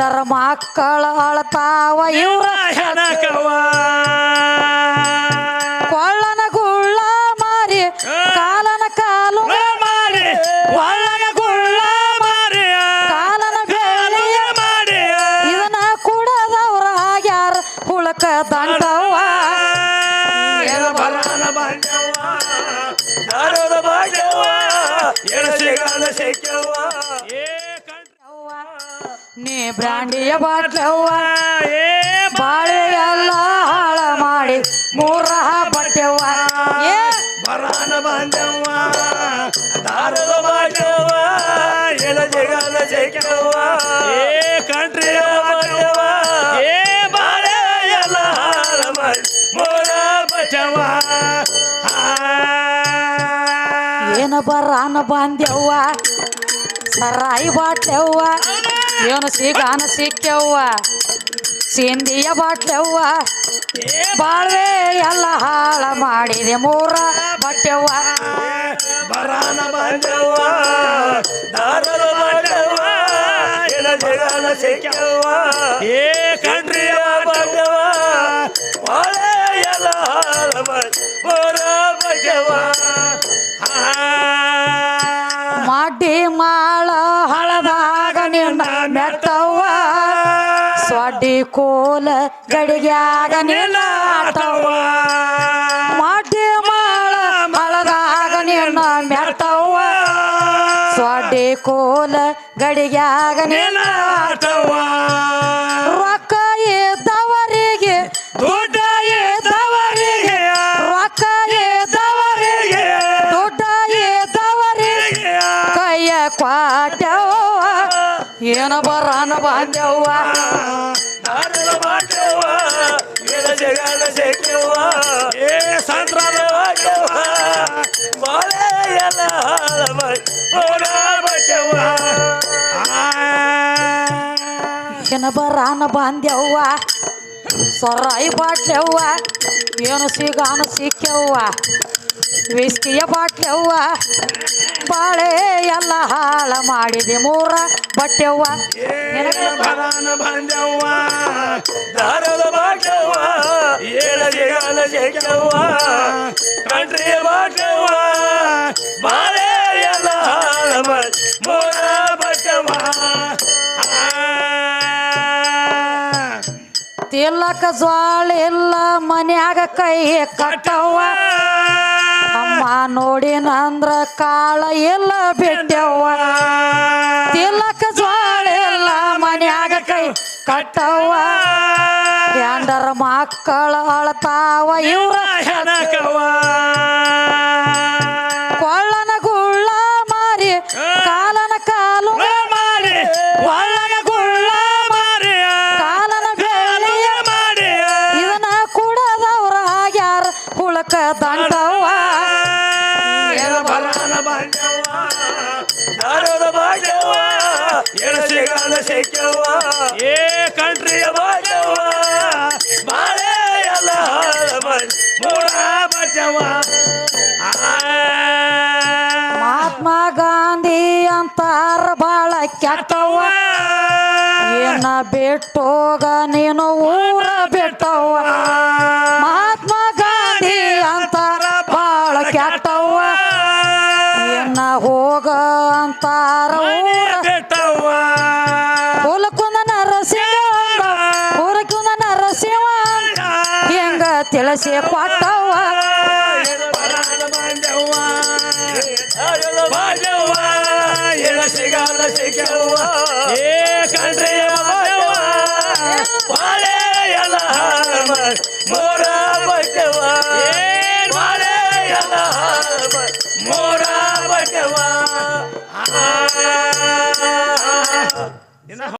ಗಂಡರ ಮಕ್ಕಳ ಅಳತಾವ ಇವ್ರ ಕೊಳ್ಳನ ಗುಳ್ಳ ಮಾರಿ ಕಾಲನ ಕಾಲು ಮಾರಿ ಕೊಳ್ಳನ ಗುಳ್ಳ ಮಾರಿ ಕಾಲನ ಬೆಳ್ಳಿ ಮಾಡಿ ಇದನ್ನ ಕುಡದವ್ರ ಆಗ್ಯಾರ ಹುಳಕ ದಂಡವ್ವ? ಬರಾನ ಬಂದವ್ವ ಬ್ರಾಂಡಿಯ ಬಾಟ್ಲವ್ವ. ಏ ಬಾಳೆ ಎಲ್ಲ ಹಾಳ ಮಾಡಿ ಮೂರ ಬಟ್ಟೆವ್ವ ಏ. ಬರಾನ ಬಾಂಧವ್ವ ದಾರದ ಬಾಜವ್ವ ಜಗಾನ ಜಗವ್ವ ಏ ಕಂಟ್ರಿಯ ಬಾಜವ್ವ ಏ ಬಾಳೆ ಎಲ್ಲ ಹಾಳ ಮಾಡಿ ಮೂರ ಬಚವ್ವ ಏನ ಬರಾನ ಬಾಂಧವ್ವ ಸರಾಯಿ ಬಾಟ್ಲೆವ್ವ. ಏನು ಸಿಗಾನ ಸಿಕ್ಕವ್ವ ಸಿಂಧಿಯ ಬಟ್ಟೆವ್ವ ಬಾಳ್ವೆ ಎಲ್ಲ ಹಾಳ ಮಾಡಿದೆ ಮೂರ ಬಟ್ಟೆವ್ವ. ಬರಾನ ಬಂದವ್ವ ದಾರದ ಬಂದವ್ವ ಎಳ ಜಗನ ಸಿಕ್ಕವ್ವ ಏ ಕಣ್ರಿಯ ಬಂದವ್ವ ಬಾಳೆ ಎಲ್ಲ ಹಾಳ ಮಾಡಿ ಮೂರ ಬಜವ್ವ ಮಾಡಿ ಮಾಳ ಕೋಲ ಗಡಿಗ್ಯಾಗ ಆಟವ್ವ ಮಾಡಿ ಮಾಳ ಮಳದಾಗ ನಿನ್ನ ಮೆಟ್ಟವ್ವ ಸ್ವಾಡಿ ಕೋಲ ಗಡಿಗ್ಯಾಗ ಆಟವ್ವ ರೊಕ್ಕ ಇದ್ದವರಿಗೆ, ದೊಡ್ಡ ಇದ್ದವರಿಗೆ, ರೊಕ್ಕ ಇದ್ದವರಿಗೆ, ದುಡ್ಡ ಇದ್ದವರಿಗೆ ಕೈಯ ಕ್ವಾಟ್ಯವ್ವ. ಏನ ಬರಾನ ಬಾಂದ್ಯವ್ವ. ಬಾಟವ್ವ ಎಳ ಜಗನ ಸಿಕ್ಕವ್ವ ಏ ಸಂದ್ರದ ಬಾಟವ್ವ ಬಾಳೆ ಎಲ್ಲ ಹಾಳ ಮಾಡಿ ಬಚವ್ವ ಏನ ಬರಾನ ಬಾಂದ್ಯವ್ವ? ಸೊರಾಯಿ ಬಾಟ್ಲೆವ್ವ? ಏನು ಸಿಗಾನು ಸಿಕ್ಕವ್ವ ವಿಸ್ಕಿಯ ಬಾಟ್ಲೆವ್ವ? ಬಾಳೆ ಎಲ್ಲ ಹಾಳ ಮಾಡಿದೆ ಮೂರ ಬಟ್ಟೆವ್ವ. ಬಾಳೆ ಎಲ್ಲ ತಿಲ್ಲಕ ಜ್ವಾಳ ಇಲ್ಲ ಮನ್ಯಾಗ ಕೈ ಕಟ್ಟವ್ವ. ಅಮ್ಮ ನೋಡಿನ ಅಂದ್ರ ಕಾಳ ಎಲ್ಲ ಬಿಟ್ಟವ ತಿಲ್ಲಕ ಜ್ವಾಳ ಇಲ್ಲ ಮನ್ಯಾಗ ಕೈ ಕಟ್ಟವ್ವ. ಎಂಡರ ಮಕ್ಕಳ ಅಳತಾವ ಇವ್ರ ಕೊಳ್ಳನ ಗುಳ್ಳ ಮಾರಿ ಕಾಲನ ಕಾಲು ಮಾರಿ ಕೊಳ್ಳನ ಗುಳ್ಳ ಮಾರಿ ಕಾಲನ ಬೆಳ್ಳಿ ಮಾಡಿ ಇದನ್ನ ಕುಡದವ್ರ ಆಗ್ಯಾರ ಹುಳಕ ಸಿಕ್ಕವ್ವ ಏ ಮಹಾತ್ಮ ಗಾಂಧಿ ಅಂತಾರ ಬಾಳ ಕ್ಯಾತವ ಏನ ಬಿಟ್ಟೋಗ ನೀನು ಊರ ಬಿಟ್ಟವ. ಮಹಾತ್ಮ ಗಾಂಧಿ ಅಂತಾರ ಬಾಳ ಕೆಟ್ಟವ. ಏನ ಹೋಗ ಅಂತಾರ ಊರ ಬೆಟ್ಟವ್ವ ತಿಳಿಸಿ ಕೊಟ್ಟವ ಬಾಜವ್ವ ಸಿಕ್ಕವ್ವ